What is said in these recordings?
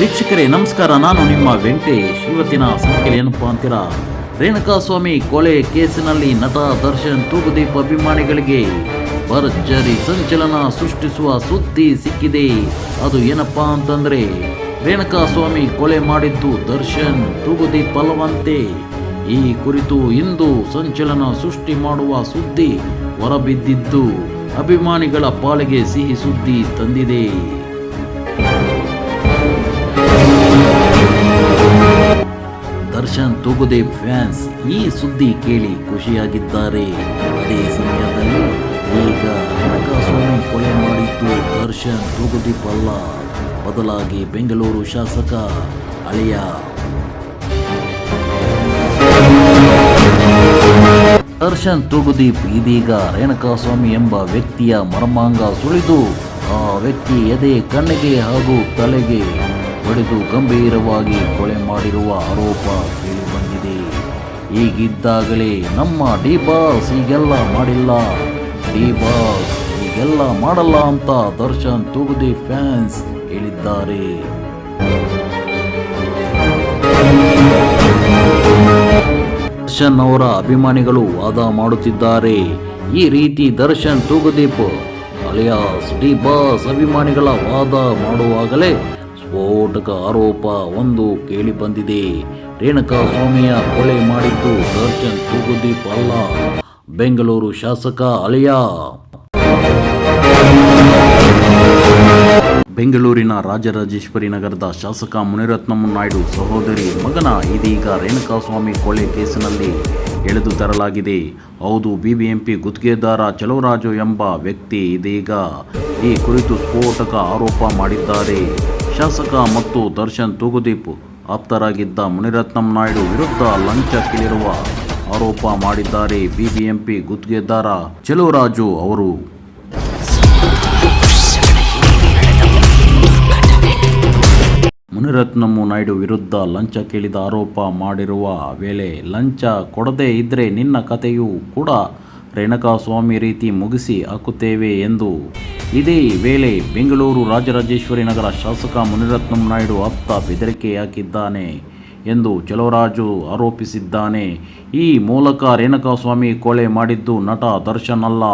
ವೀಕ್ಷಕರೇ, ನಮಸ್ಕಾರ. ನಾನು ನಿಮ್ಮ ವೆಂಕಟೇಶ್. ಇವತ್ತಿನ ಸಂಖ್ಯೆ ಏನಪ್ಪಾ ಅಂತೀರಾ? ರೇಣುಕಾಸ್ವಾಮಿ ಕೊಲೆ ಕೇಸಿನಲ್ಲಿ ನಟ, ದರ್ಶನ್, ತೂಗುದೀಪ್ ಅಭಿಮಾನಿಗಳಿಗೆ ಭರ್ಜರಿ ಸಂಚಲನ ಸೃಷ್ಟಿಸುವ ಸುದ್ದಿ ಸಿಕ್ಕಿದೆ. ಅದು ಏನಪ್ಪಾ ಅಂತಂದ್ರೆ ರೇಣುಕಾಸ್ವಾಮಿ ಕೊಲೆ ಮಾಡಿದ್ದು ದರ್ಶನ್, ತೂಗುದೀಪ್ ಅಲ್ಲವಂತೆ. ಈ ಕುರಿತು ಇಂದು ಸಂಚಲನ ಸೃಷ್ಟಿ ಮಾಡುವ ಸುದ್ದಿ ಹೊರಬಿದ್ದಿದ್ದು ಅಭಿಮಾನಿಗಳ ಪಾಲಿಗೆ ಸಿಹಿ ಸುದ್ದಿ ತಂದಿದೆ. ದರ್ಶನ್ ತೂಗುದೇವ್ ಫ್ಯಾನ್ಸ್ ಈ ಸುದ್ದಿ ಕೇಳಿ ಖುಷಿಯಾಗಿದ್ದಾರೆ. ಅದೇ ಸಮಯದಲ್ಲಿ ಈಗ ಹಣಕಾಸನ್ನು ಕೊಲೆ ಮಾಡಿದ್ದು ದರ್ಶನ್ ತೂಗುದೀಪ್ ಅಲ್ಲ. ಬದಲಾಗಿ ಬೆಂಗಳೂರು ಶಾಸಕ ಅಳಿಯ. ದರ್ಶನ್ ತೂಗುದೀಪ್ ಇದೀಗ ರೇಣುಕಾಸ್ವಾಮಿ ಎಂಬ ವ್ಯಕ್ತಿಯ ಮರ್ಮಾಂಗ ಸುಳಿದು ಆ ವ್ಯಕ್ತಿ ಎದೆ ಕಣ್ಣಿಗೆ ಹಾಗೂ ತಲೆಗೆ ಹೊಡೆದು ಗಂಭೀರವಾಗಿ ಕೊಲೆ ಮಾಡಿರುವ ಆರೋಪ ಕೇಳಿಬಂದಿದೆ. ಈಗಿದ್ದಾಗಲೇ ನಮ್ಮ ಡಿ ಬಾಸ್ ಹೀಗೆಲ್ಲ ಮಾಡಿಲ್ಲ. ಡಿ ಬಾಸ್ ಹೀಗೆಲ್ಲ ಮಾಡಲ್ಲ ಅಂತ ದರ್ಶನ್ ತೂಗುದಿ ಫ್ಯಾನ್ಸ್ ಹೇಳಿದ್ದಾರೆ. ದರ್ಶನ್ ಅವರ ಅಭಿಮಾನಿಗಳು ವಾದ ಮಾಡುತ್ತಿದ್ದಾರೆ. ಈ ರೀತಿ Darshan Thoogudeepa alias D boss ಅಭಿಮಾನಿಗಳ ವಾದ ಮಾಡುವಾಗಲೇ ಸ್ಫೋಟಕ ಆರೋಪ ಒಂದು ಕೇಳಿ ಬಂದಿದೆ. ರೇಣುಕಾ ಸ್ವಾಮಿಯ ಕೊಲೆ ಮಾಡಿದ್ದು ದರ್ಶನ್ ತೂಗುದೀಪ್ ಅಲ್ಲ ಬೆಂಗಳೂರು ಶಾಸಕ ಅಲಿಯಾ ಬೆಂಗಳೂರಿನ ರಾಜರಾಜೇಶ್ವರಿ ನಗರದ ಶಾಸಕ ಮುನಿರತ್ನಂ ನಾಯ್ಡು ಸಹೋದರಿ ಮಗನ ಇದೀಗ ರೇಣುಕಾಸ್ವಾಮಿ ಕೊಲೆ ಕೇಸಿನಲ್ಲಿ ಎಳೆದು ತರಲಾಗಿದೆ. ಹೌದು, ಬಿಬಿಎಂಪಿ ಗುತ್ತಿಗೆದಾರ ಚಲುವರಾಜು ಎಂಬ ವ್ಯಕ್ತಿ ಇದೀಗ ಈ ಕುರಿತು ಸ್ಫೋಟಕ ಆರೋಪ ಮಾಡಿದ್ದಾರೆ. ಶಾಸಕ ಮತ್ತು ದರ್ಶನ್ ತೂಗುದೀಪ್ ಆಪ್ತರಾಗಿದ್ದ ಮುನಿರತ್ನಂ ನಾಯ್ಡು ವಿರುದ್ಧ ಲಂಚ ಕೇಳಿರುವ ಆರೋಪ ಮಾಡಿದ್ದಾರೆ ಬಿಬಿಎಂಪಿ ಗುತ್ತಿಗೆದಾರ ಚೆಲುವರಾಜು ಅವರು. ಮುನಿರತ್ನಂ ನಾಯ್ಡು ವಿರುದ್ಧ ಲಂಚ ಕೇಳಿದ ಆರೋಪ ಮಾಡಿರುವ ವೇಳೆ ಲಂಚ ಕೊಡದೇ ಇದ್ರೆ ನಿನ್ನ ಕಥೆಯೂ ಕೂಡ ರೇಣುಕಾಸ್ವಾಮಿ ರೀತಿ ಮುಗಿಸಿ ಹಾಕುತ್ತೇವೆ ಎಂದು ಇದೇ ವೇಳೆ ಬೆಂಗಳೂರು ರಾಜರಾಜೇಶ್ವರಿ ನಗರ ಶಾಸಕ ಮುನಿರತ್ನಂ ನಾಯ್ಡು ಆಪ್ತ ಬೆದರಿಕೆ ಹಾಕಿದ್ದಾನೆ ಎಂದು ಚಲವರಾಜು ಆರೋಪಿಸಿದ್ದಾನೆ. ಈ ಮೂಲಕ ರೇಣುಕಾಸ್ವಾಮಿ ಕೊಳೆ ಮಾಡಿದ್ದು ನಟ ದರ್ಶನ್ ಅಲ್ಲ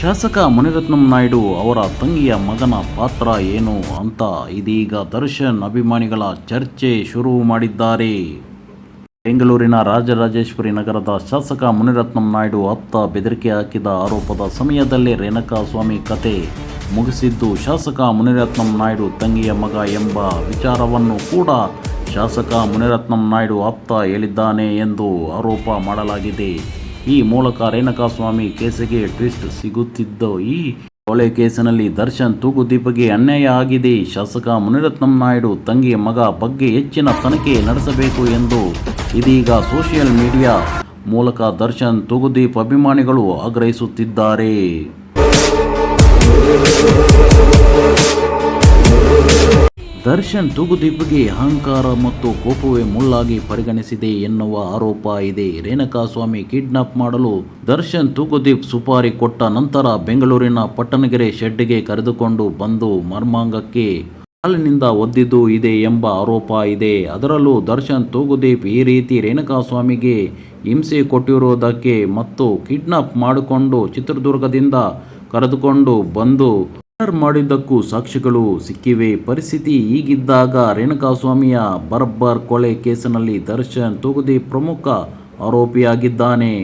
ಶಾಸಕ ಮುನಿರತ್ನಂ ನಾಯ್ಡು ಅವರ ತಂಗಿಯ ಮಗನ ಪಾತ್ರ ಏನು ಅಂತ ಇದೀಗ ದರ್ಶನ್ ಅಭಿಮಾನಿಗಳ ಚರ್ಚೆ ಶುರು ಮಾಡಿದ್ದಾರೆ. ಬೆಂಗಳೂರಿನ ರಾಜರಾಜೇಶ್ವರಿ ನಗರದ ಶಾಸಕ ಮುನಿರತ್ನಂ ನಾಯ್ಡು ಅತ್ತ ಬೆದರಿಕೆ ಹಾಕಿದ ಆರೋಪದ ಸಮಯದಲ್ಲೇ ರೇಣುಕಾಸ್ವಾಮಿ ಕತೆ ಮುಗಿಸಿದ್ದು ಶಾಸಕ ಮುನಿರತ್ನಂ ನಾಯ್ಡು ತಂಗಿಯ ಮಗ ಎಂಬ ವಿಚಾರವನ್ನು ಕೂಡ ಶಾಸಕ ಮುನಿರತ್ನಂ ನಾಯ್ಡು ಅತ್ತ ಹೇಳಿದ್ದಾನೆ ಎಂದು ಆರೋಪ ಮಾಡಲಾಗಿದೆ. ಈ ಮೂಲಕ ರೇಣುಕಾಸ್ವಾಮಿ ಕೇಸಿಗೆ ಟ್ವಿಸ್ಟ್ ಸಿಗುತ್ತಿದ್ದು ಈ ಕೊಲೆ ಕೇಸಿನಲ್ಲಿ ದರ್ಶನ್ ತೂಗುದೀಪಗೆ ಅನ್ಯಾಯ ಆಗಿದೆ. ಶಾಸಕ ಮುನಿರತ್ನಂ ನಾಯ್ಡು ತಂಗಿಯ ಮಗ ಬಗ್ಗೆ ಹೆಚ್ಚಿನ ತನಿಖೆ ನಡೆಸಬೇಕು ಎಂದು ಇದೀಗ ಸೋಷಿಯಲ್ ಮೀಡಿಯಾ ಮೂಲಕ ದರ್ಶನ್ ತೂಗುದೀಪ್ ಅಭಿಮಾನಿಗಳು ಆಗ್ರಹಿಸುತ್ತಿದ್ದಾರೆ. ದರ್ಶನ್ ತೂಗುದೀಪ್ಗೆ ಅಹಂಕಾರ ಮತ್ತು ಕೋಪವೇ ಮುಳ್ಳಾಗಿ ಪರಿಗಣಿಸಿದೆ ಎನ್ನುವ ಆರೋಪ ಇದೆ. ರೇಣುಕಾಸ್ವಾಮಿ ಕಿಡ್ನಾಪ್ ಮಾಡಲು ದರ್ಶನ್ ತೂಗುದೀಪ್ ಸುಪಾರಿ ಕೊಟ್ಟ ನಂತರ ಬೆಂಗಳೂರಿನ ಪಟ್ಟಣಗೆರೆ ಶೆಡ್ಗೆ ಕರೆದುಕೊಂಡು ಬಂದು ಮರ್ಮಾಂಗಕ್ಕೆ ಹಾಲಿನಿಂದ ಒದ್ದಿದ್ದು ಇದೆ ಎಂಬ ಆರೋಪ ಇದೆ. ಅದರಲ್ಲೂ ದರ್ಶನ್ ತೂಗುದೀಪ್ ಈ ರೀತಿ ರೇಣುಕಾಸ್ವಾಮಿಗೆ ಹಿಂಸೆ ಕೊಟ್ಟಿರುವುದಕ್ಕೆ ಮತ್ತು ಕಿಡ್ನಾಪ್ ಮಾಡಿಕೊಂಡು ಚಿತ್ರದುರ್ಗದಿಂದ ಕರೆದುಕೊಂಡು ಬಂದು ಮಾಡಿದ್ದಕ್ಕೂ ಸಾಕ್ಷಿಗಳು ಸಿಕ್ಕಿವೆ. ಪರಿಸ್ಥಿತಿ ಹೀಗಿದ್ದಾಗ ರೇಣುಕಾಸ್ವಾಮಿಯ ಬರ್ಬರ್ ಕೊಲೆ ಕೇಸಿನಲ್ಲಿ ದರ್ಶನ್ ತೂಗುದಿ ಪ್ರಮುಖ ಆರೋಪಿಯಾಗಿದ್ದಾನೆ.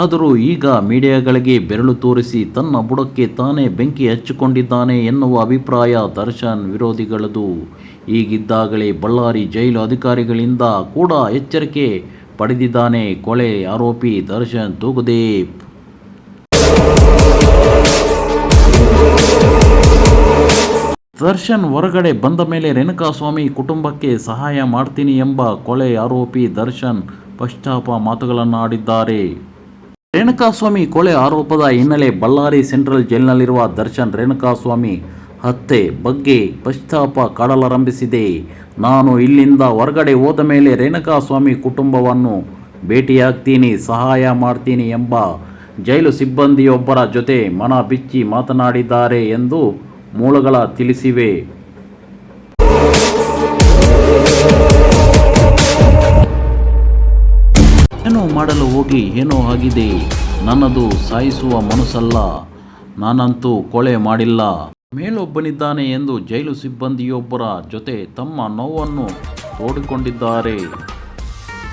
ಆದರೂ ಈಗ ಮೀಡಿಯಾಗಳಿಗೆ ಬೆರಳು ತೋರಿಸಿ ತನ್ನ ಬುಡಕ್ಕೆ ತಾನೇ ಬೆಂಕಿ ಹಚ್ಚಿಕೊಂಡಿದ್ದಾನೆ ಎನ್ನುವ ಅಭಿಪ್ರಾಯ ದರ್ಶನ್ ವಿರೋಧಿಗಳದು. ಹೀಗಿದ್ದಾಗಲೇ ಬಳ್ಳಾರಿ ಜೈಲು ಅಧಿಕಾರಿಗಳಿಂದ ಕೂಡ ಎಚ್ಚರಿಕೆ ಪಡೆದಿದ್ದಾನೆ. ಕೊಲೆ ಆರೋಪಿ ದರ್ಶನ್ ತೂಗುದೀಪ್. ದರ್ಶನ್ ಹೊರಗಡೆ ಬಂದ ಮೇಲೆ ರೇಣುಕಾಸ್ವಾಮಿ ಕುಟುಂಬಕ್ಕೆ ಸಹಾಯ ಮಾಡ್ತೀನಿ ಎಂಬ ಕೊಲೆ ಆರೋಪಿ ದರ್ಶನ್ ಪಶ್ಚಾಪ ಮಾತುಗಳನ್ನು ಆಡಿದ್ದಾರೆ ರೇಣುಕಾಸ್ವಾಮಿ ಕೊಲೆ ಆರೋಪದ ಹಿನ್ನೆಲೆ ಬಳ್ಳಾರಿ ಸೆಂಟ್ರಲ್ ಜೈಲಿನಲ್ಲಿರುವ ದರ್ಶನ್ ರೇಣುಕಾಸ್ವಾಮಿ ಹತ್ಯೆ ಬಗ್ಗೆ ಪಶ್ಚಾತ್ತಾಪ ಕಾಡಲಾರಂಭಿಸಿದೆ. ನಾನು ಇಲ್ಲಿಂದ ಹೊರಗಡೆ ಹೋದ ಮೇಲೆ ರೇಣುಕಾಸ್ವಾಮಿ ಕುಟುಂಬವನ್ನು ಭೇಟಿಯಾಗ್ತೀನಿ, ಸಹಾಯ ಮಾಡ್ತೀನಿ ಎಂಬ ಜೈಲು ಸಿಬ್ಬಂದಿಯೊಬ್ಬರ ಜೊತೆ ಮನ ಬಿಚ್ಚಿ ಮಾತನಾಡಿದ್ದಾರೆ ಎಂದು ಮೂಲಗಳ ತಿಳಿಸಿವೆ. ಏನೋ ಮಾಡಲು ಹೋಗಿ ಏನೋ ಆಗಿದೆ. ನನ್ನದು ಸಾಯಿಸುವ ಮನಸ್ಸಲ್ಲ. ನಾನಂತೂ ಕೊಳೆ ಮಾಡಿಲ್ಲ. ಮೇಲೊಬ್ಬನಿದ್ದಾನೆ ಎಂದು ಜೈಲು ಸಿಬ್ಬಂದಿಯೊಬ್ಬರ ಜೊತೆ ತಮ್ಮ ನೋವನ್ನು ತೋಡಿಕೊಂಡಿದ್ದಾರೆ.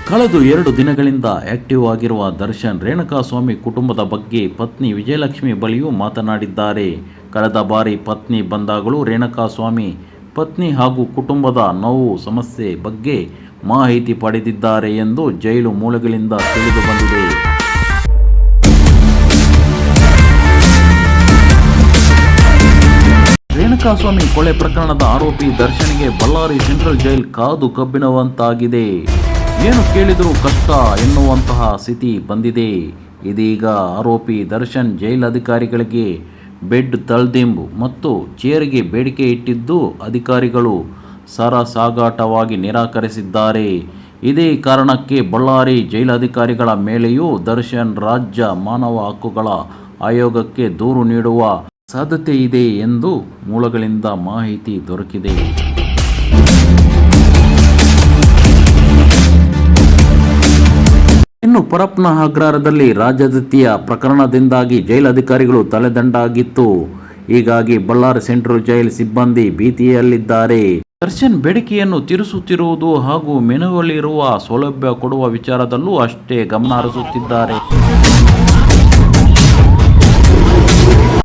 ಕಳೆದು ಎರಡು ದಿನಗಳಿಂದ ಆಕ್ಟಿವ್ ಆಗಿರುವ ದರ್ಶನ್ ರೇಣುಕಾಸ್ವಾಮಿ ಕುಟುಂಬದ ಬಗ್ಗೆ ಪತ್ನಿ ವಿಜಯಲಕ್ಷ್ಮಿ ಬಳಿಯೂ ಮಾತನಾಡಿದ್ದಾರೆ. ಕಳೆದ ಬಾರಿ ಪತ್ನಿ ಬಂದಾಗಲೂ ರೇಣುಕಾಸ್ವಾಮಿ ಪತ್ನಿ ಹಾಗೂ ಕುಟುಂಬದ ನೋವು ಸಮಸ್ಯೆ ಬಗ್ಗೆ ಮಾಹಿತಿ ಪಡೆದಿದ್ದಾರೆ ಎಂದು ಜೈಲು ಮೂಲಗಳಿಂದ ತಿಳಿದು ಬಂದಿದೆ ರೇಣುಕಾಸ್ವಾಮಿ ಕೊಲೆ ಪ್ರಕರಣದ ಆರೋಪಿ ದರ್ಶನ್ಗೆ ಬಳ್ಳಾರಿ ಸೆಂಟ್ರಲ್ ಜೈಲ್ ಕಾದು ಕಬ್ಬಿನವಂತಾಗಿದೆ. ಏನು ಕೇಳಿದರೂ ಕಷ್ಟ ಎನ್ನುವಂತಹ ಸ್ಥಿತಿ ಬಂದಿದೆ. ಇದೀಗ ಆರೋಪಿ ದರ್ಶನ್ ಜೈಲ್ ಅಧಿಕಾರಿಗಳಿಗೆ ಬೆಡ್, ತಳ್ದಿಂಬು ಮತ್ತು ಚೇರಿಗೆ ಬೇಡಿಕೆ ಇಟ್ಟಿದ್ದು ಅಧಿಕಾರಿಗಳು ಸರಸಾಗಾಟವಾಗಿ ನಿರಾಕರಿಸಿದ್ದಾರೆ. ಇದೇ ಕಾರಣಕ್ಕೆ ಬಳ್ಳಾರಿ ಜೈಲಾಧಿಕಾರಿಗಳ ಮೇಲೆಯೂ ದರ್ಶನ್ ರಾಜ್ಯ ಮಾನವ ಹಕ್ಕುಗಳ ಆಯೋಗಕ್ಕೆ ದೂರು ನೀಡುವ ಸಾಧ್ಯತೆ ಇದೆ ಎಂದು ಮೂಲಗಳಿಂದ ಮಾಹಿತಿ ದೊರಕಿದೆ. ಇನ್ನು ಪರಪ್ನ ಅಗ್ರಹಾರದಲ್ಲಿ ರಾಜದತ್ತಿಯ ಪ್ರಕರಣದಿಂದಾಗಿ ಜೈಲ್ ಅಧಿಕಾರಿಗಳು ತಲೆದಂಡಾಗಿತ್ತು. ಹೀಗಾಗಿ ಬಳ್ಳಾರಿ ಸೆಂಟ್ರಲ್ ಜೈಲ್ ಸಿಬ್ಬಂದಿ ಭೀತಿಯಲ್ಲಿದ್ದಾರೆ. ದರ್ಶನ್ ಬೇಡಿಕೆಯನ್ನು ತೀರಿಸುತ್ತಿರುವುದು ಹಾಗೂ ಮೆನುವಲ್ಲಿರುವ ಸೌಲಭ್ಯ ಕೊಡುವ ವಿಚಾರದಲ್ಲೂ ಅಷ್ಟೇ ಗಮನ ಹರಿಸುತ್ತಿದ್ದಾರೆ.